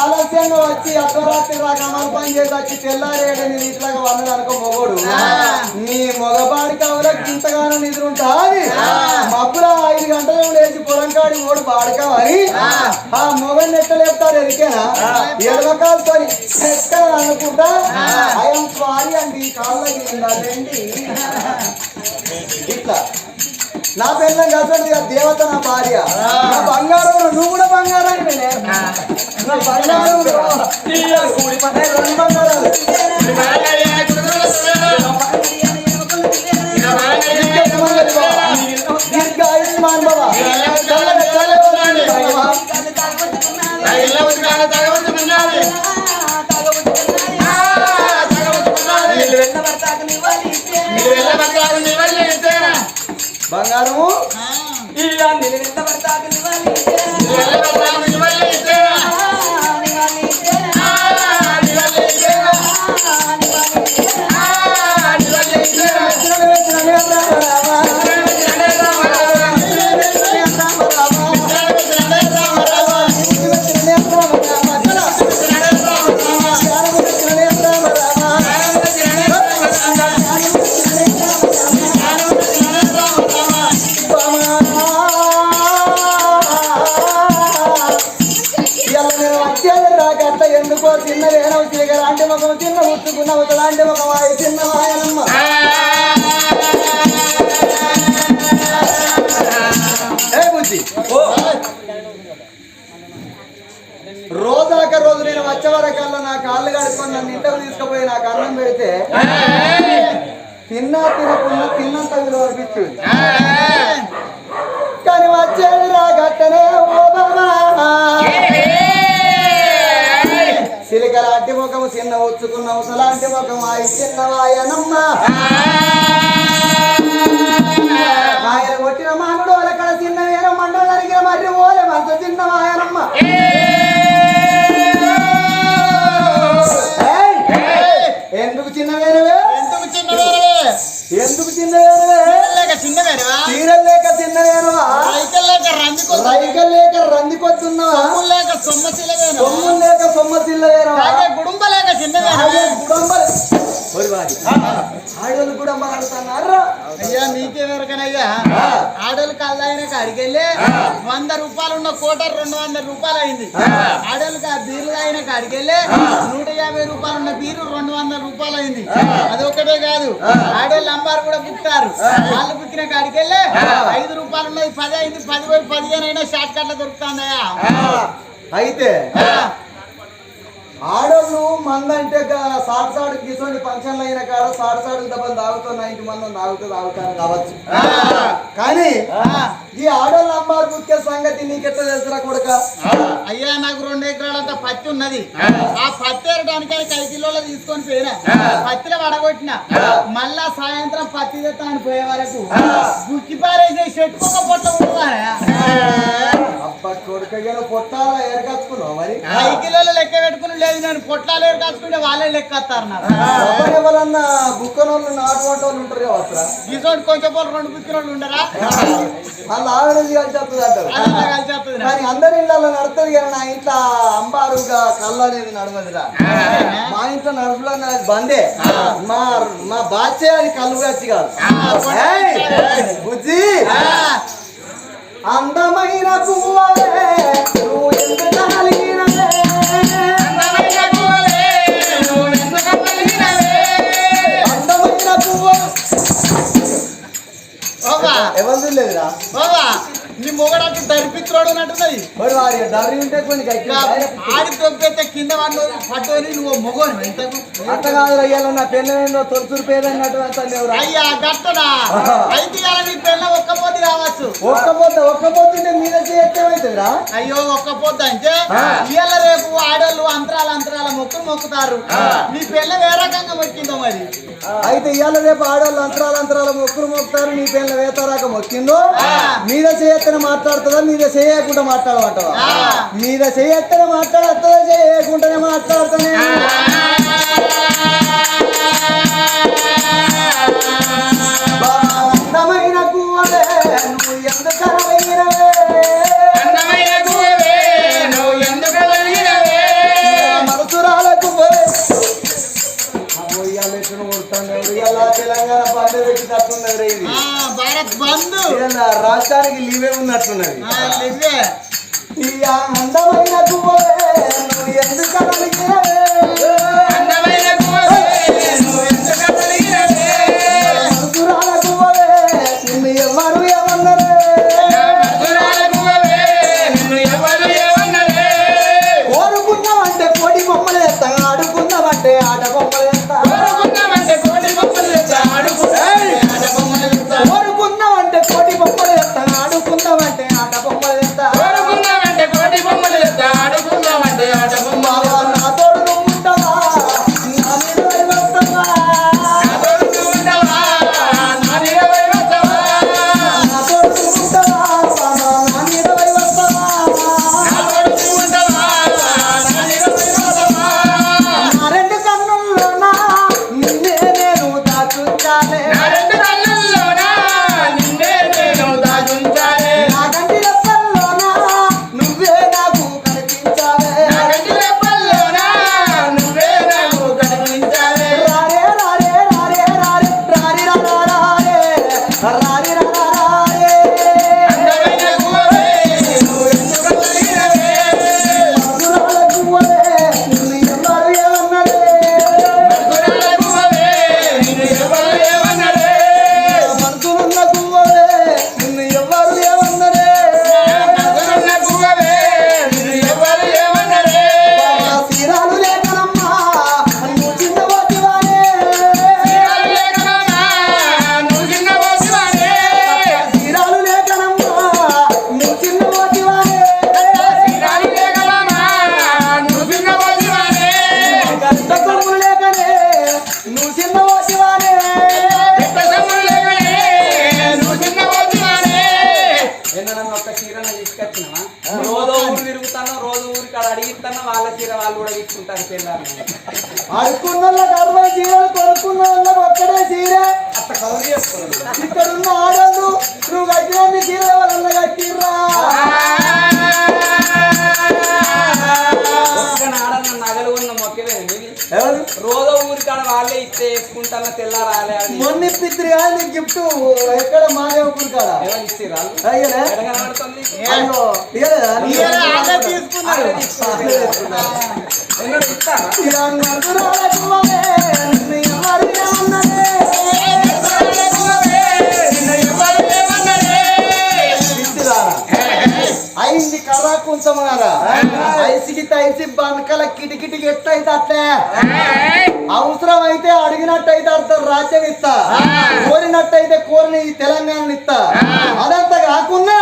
ఆలస్యంగా వచ్చి అర్ధరాత్రి దాకా అమలు చేసి వచ్చి తెల్లారేడు నేను ఇట్లాగా వందలు అనుకో మొగోడు. నీ మొగబాడి కవులకు ఇంతగానో నిధులుంటాది మబ్బుల ఐదు గంటలు లేచి పొలం కాడి ఓడి బాడకావాలి ఆ మొగని ఎత్తలేపుతారు ఎదికేనా ఎడవకాలుకొని ఎక్కడ అనుకుంటా ఐఎమ్ సారీ అండి కాళ్ళకి ఏంటి ఇట్లా. నా పెళ్ళం కాదు దేవత నా భార్య. నా బంగారం నువ్వు కూడా బంగారం. నా బంగారం రెండు బంగారాలు. ఒకలాంటి ఒక వాయి చిన్న వాయనమ్మ. ఏ బుద్ధి రోజాక రోజు నేను వచ్చే వరకల్లా నా కాళ్ళు కడుక్కొని నన్ను ఇంటకు తీసుకుపోయి నాకు అన్నం పెడితే తిన్నా తినకున్నా తిన్నంత విలువ అనిపించింది. కానీ వచ్చేది రా గట్టనే ముఖము చిన్న ఉచ్చుకున్న ఉసలాంటి ముఖం ఆయి చిన్న వాయనమ్మ ఆయన కొట్టిన మానుడు అక్కడ చిన్న వేర మండలం జరిగిన మర్రి ఓలే మంత చిన్న వాయనమ్మ ఏయ్! ఎందుకు చిన్న వేరవే? ఎందుకు చిన్న వేరవే? చీరలు లేక చిన్న వేరవా? రైకల్ లేక రంది కొట్టున్నావా సొమ్ము లేక సొమ్మ అయ్యా నీకేమెరకనయ్యా ఆడోళ్ళు కళ్ళైన కాడికెళ్ళి వంద రూపాయలు ఉన్న కోట రెండు వందల రూపాయలు అయింది ఆడోళ్ళకి ఆ బీర్లు అయిన కాడికెళ్ళి నూట యాభై రూపాయలు ఉన్న బీరు రెండు వందల రూపాయలు అయింది అదొకటే కాదు. ఆడోళ్ళు అంబారు కూడా బుక్తారు వాళ్ళు బుక్కిన కాడికెళ్ళి ఐదు రూపాయలు ఉన్నది పది అయింది పది పోయి పదిహేను అయినా షార్ట్ కట్ల దొరుకుతుందయ్యా. అయితే ఆడోళ్ళు మందంటే సాటు సాటు గిసోండి ఫంక్షన్లు అయిన కాడ సాటు సాటు దెబ్బలు తాగుతున్న ఇంటి మందం తాగుతూ తాగుతారు కావచ్చు. కానీ ఈ ఆడోళ్ళు అమ్మారు బుక్కే సంగతి నీకెట్లా తెలుసురా కొడుక? అయ్యా నాకు రెండు ఎకరాలంత పత్తి ఉన్నది. ఆ. పత్తి ఏరడానికి ఐదు కిలోలు తీసుకొని పోయినా. పత్తిలో వడగొట్టిన. మళ్ళా సాయంత్రం పత్తి తెస్తాను పోయే వరకు గుక్కి పారేసే చెట్టు ఒక పొట్ట ఉంటుందా అబ్బా కొడుక ఏదో పొట్టాల ఏరకచ్చుకున్నావు మరి? ఐదు కిలోలు లెక్క పెట్టుకుని లేదు నేను పొట్లాలు ఏరు కాసుకుంటే వాళ్ళే లెక్క ఎవరు ఎవరన్నా బుక్కనోళ్ళు నాటు వంట వాళ్ళు ఉంటారు కొంచెం పోలు రెండు బుక్కిన వాళ్ళు ఉండరా వాళ్ళ ఆవిడ అంటారు. కానీ అందరి ఇళ్ళలో నడుతుంది కానీ నా ఇంట్లో అంబారుగా కళ్ళు అనేది నడవదురా. మా ఇంట్లో నడుపులో నాకు బందే. మా మా బాధ్య అది కళ్ళు వచ్చి కాదు. బుజ్జి. అందమైన పువ్వే నువ్వు ఎంత లేదురా బాబా నీ మొగడానికి దరిపిత్రోడు అన్నట్టున్నది మరి వారి డర్రి ఉంటే కొన్ని ఆడి తొప్పితే కింద వాళ్ళు పట్టుకొని నువ్వు మొగోని ఇంతకు అట్ట కాదు అయ్యాలో నా పెళ్ళ తొలుసురు పేదన్నట్టు అంత అయ్యా గట్టనా అయితే ఇవాళ నీ పిల్ల ఒక్క పొద్దు రావచ్చు. ఒక్క పొద్దు ఒక్క పొద్దుంటే మీద చేస్తేమవుతుందిరా అయ్యో ఒక్క పొద్దు అంటే ఇవాళ రేపు ఆడోళ్ళు అంతరాల అంతరాల మొక్కులు మొక్కుతారు. నీ పిల్ల ఏ రకంగా మొక్కిందో మరి? అయితే ఇవాళ రేపు ఆడవాళ్ళు అంతరాలు అంతరాల మొక్కులు మొక్కుతారు నీ పెళ్ళ వేతరాక మొక్కిందో? మీద చేయత్తన మాట్లాడుతుందా? మీద చేయకుండా మాట్లాడమంటావా. మీద చేయత్తన మాట్లాడుతుందా చేయకుండానే మాట్లాడుతానే? తెలంగాణ బంద్ పెట్టినట్టున్నది ఇది. భారత్ ఇలా రాష్ట్రానికి లీవే. ఈ అందమైన ఉన్న మొక్కవే మీది ఎవరు? రోజు ఊరి కాడ వాళ్ళే ఇస్తే వేసుకుంటాను తెల్లారాలే అని. మొన్న పిత్రి కానీ గిఫ్ట్ ఎక్కడ మాదేవపూర్ కాడ? ఎవరు అయింది కర్రా కొంచెమనారా? ఐసికి తైసి బంకల కిటికిటికి ఎట్లయితే అట్లే. అవసరం అయితే అడిగినట్టయితే అర్థం రాజ్యం ఇస్తా కోరినట్టయితే కోరిని ఈ తెలంగాణ ఇస్తా అదంతా కాకుండా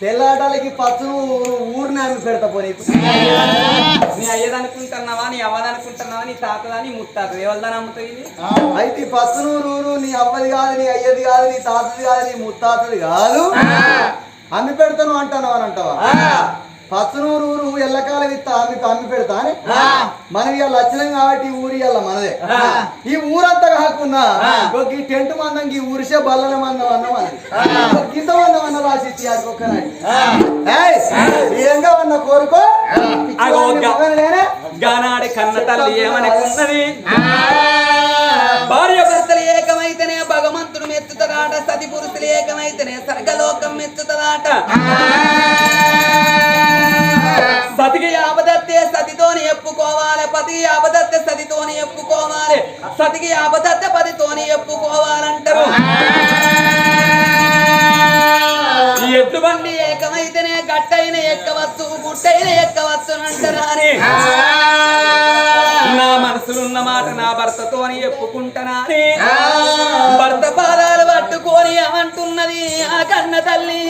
తెల్లాటాలకి పచ్చును ఊరిని అమ్మి పెడతా పోనీ. నీ అయ్యదనుకుంటున్నావా నీ అవ్వదనుకుంటున్నావా నీ తాతదా నీ ముత్తాత ఎవరిదని అమ్ముతావు ఇది? అయితే పచ్చును ఊరు నీ అవ్వది కాదు నీ అయ్యది కాదు నీ తాతది కాదు నీ ముత్తాతది కాదు. అమ్మి పెడతాను అంటాను అని అంటావా? పచ్చనూరు ఊరు ఎల్లకాలం ఇస్తా అమ్మి అమ్మి పెడతా అని? మనం ఇవాళ వచ్చినాం కాబట్టి ఊరి ఇవాళ మనదే. ఈ ఊరంతా కాకుండా ఈ టెంట్ మందం ఈ ఊరిసే బల్లల మందం అన్నం అని ఒక గింత మందం అన్న రాసి ఇచ్చి అన్న కోరుకో? గానాడి కన్న తల్లి ఏమనుకున్నది భార్య భగవంతుడు సతి పురుషులు ఏకమైతేనే స్వర్గలోకం మెచ్చుతదాట. సతికి ఆపదత్తే సతితోని ఎప్పుకోవాలి పతి ఆపదత్తే సతితోని ఎప్పుకోవాలి సతికి ఆపదత్తే పతితోని ఎప్పుకోవాలంటారు ఈ ఏకమైతేనే గట్టైన ఎక్కవచ్చు గుట్టైన ఎక్కవచ్చు అంటారా నా మనసులున్న మాట నా భర్తతోని చెప్పుకుంటానని భర్త పాదాలు ఆ కన్న తల్లి.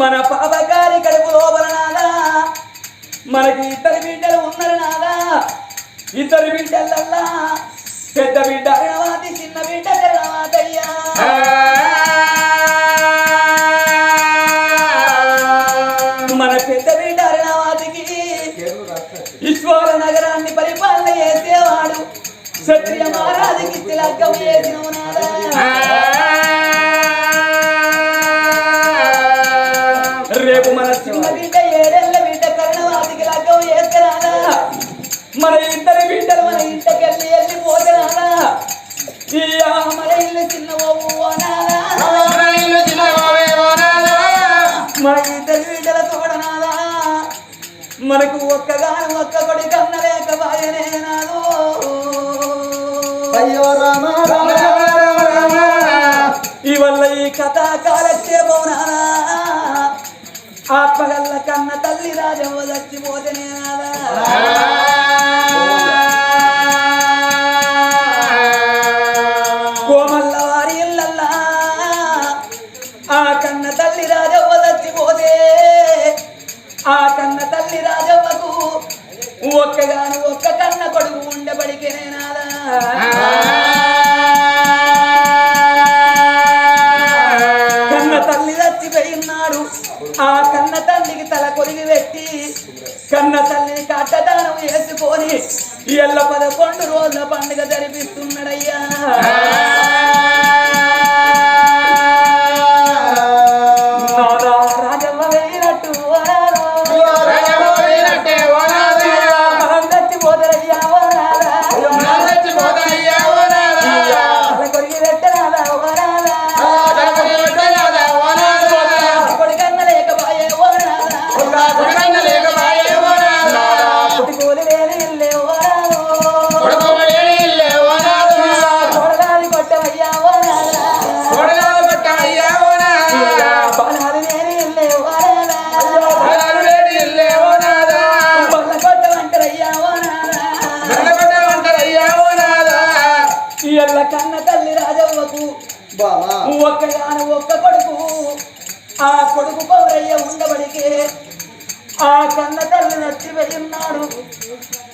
మన పాపగారి కడుపు లోపల నాదా? మనకి ఇద్దరు బిడ్డలు ఉన్నారు నాదా? ఇద్దరు బిడ్డలల్లా పెద్ద బిడ్డ అరణవాది చిన్న బిడ్డ అరణవాదయ్యా మన పెద్ద బిడ్డ అరణవాదికి ఈశ్వర నగరాన్ని పరిపాలన చేసేవాడు. క్షత్రియ మహారాజుకి తిలకం చేసిన రేపు మన చిన్న బిడ్డ ఏడేళ్ళ బిడ్డ లగ్గం చేస్తారాదా మన ఇద్దరు బిడ్డలు మన ఇంటికెళ్ళి వెళ్ళిపోతారాదా ఈ ఆ మన ఇల్లు చిన్న మన ఇద్దరు బిడ్డల తోడనాదా మనకు ఒక్కగాను ఒక్క కొడి కన్న లేక అయ్యో రామ రామ రామ రామ. ఈ వల్ల ఈ కథ కాలక్షేపం నానా? ఆత్మగల్ల కన్న తల్లి రాజవ్వ చచ్చిపోతేనే నాదా కోమల్ల వారి ఇల్లల్లా. ఆ కన్న తల్లి రాజవ్వ చచ్చిపోతే ఆ కన్న తల్లి రాజవ్వకు ఒక్కగాను ఒక్క కన్న కొడుకు ఉండబడికేనే తండ్రికి తల్లికి తల కొలిగి పెట్టి కన్న తల్లిని కట్టదానం వేసుకొని ఎల్ల పదకొండు రోజుల పండుగ జరిపిస్తున్నాడయ్యా. తల్లి బావా. ఒక్కగాను ఒక్క కొడుకు. ఆ కొడుకు పౌరయ్య ఉండబడికే ఆ కన్న తల్లి నచ్చి వెళ్ళిన్నాడు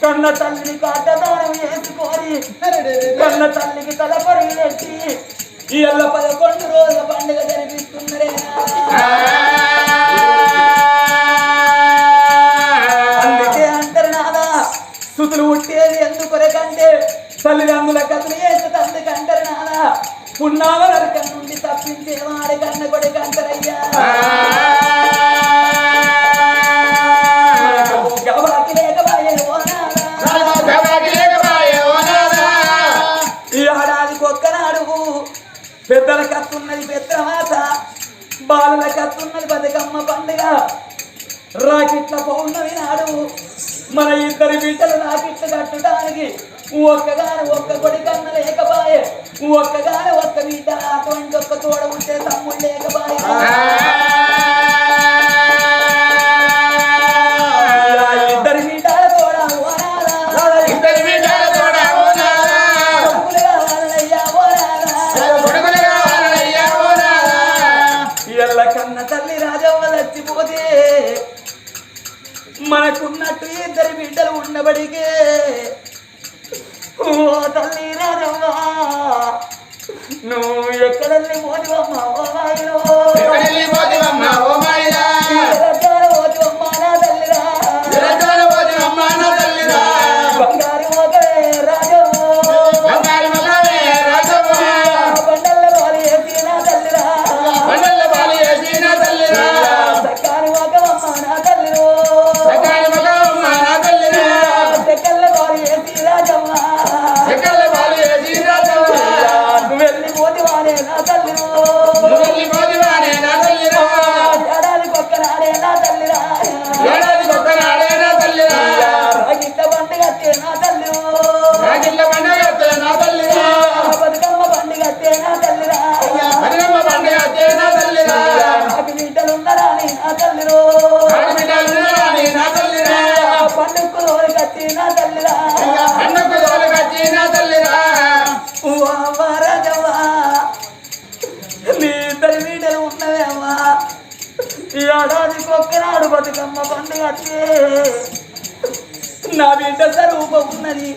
కన్న తల్లిని కాటదానం వేసుకొని కన్న తల్లికి తల పొరుగు పెట్టి ఈ ఎల్ల పదకొండు రోజుల పండుగ జరిపిస్తున్నరే అందుకే అంటారు నాదా సుతులు పుట్టేది ఎందుకొరకంటే తల్లిదండ్రుల కథలు చేస్తే తందుకంటారు నాదా పున్నామ నరకం నుండి తప్పించే వాడి కన్న కొడుకు అంటారయ్యా పెద్దల కత్తున్నది పెద్దమాత బాలుల కత్తున్నది బతుకమ్మ పండుగ. రాకిట్ల పౌర్ణమి నాడు మన ఇద్దరి బిడ్డలు రాకిట్లు కట్టడానికి ఒక్కగాని ఒక్క కొడి కన్న లేకపాయే ఒక్కగాని ఒక్క బిడ్డ అటువంటి ఒక్క తోడ ఉంటే తమ్ముడు లేకపాయే ఇద్దరి బిడ్డల తోడ. కొడుకులు కావాలనయ్యా ఓనాలా. ఎల్ల కన్న తల్లి రాజవ్వ చచ్చిపోతే మనకున్నట్టు ఇద్దరు బిడ్డలు ఉండబడికే నువ్వు ఎక్కడల్లి పోతివమ్మ ఓ బతుకమ్మ నా బిడ్డ స్వరూపం ఉన్నది.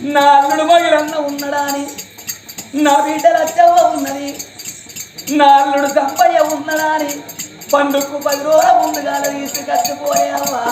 నా అల్లుడు మగిలన్న ఉన్నడా అని. నా బిడ్డ లచ్చవ్వ ఉన్నది. నా అల్లుడు సంపయ్య ఉన్నడా అని. పండుగకు పది రోజుల ముందుగా తీసుకొచ్చిపోయావా?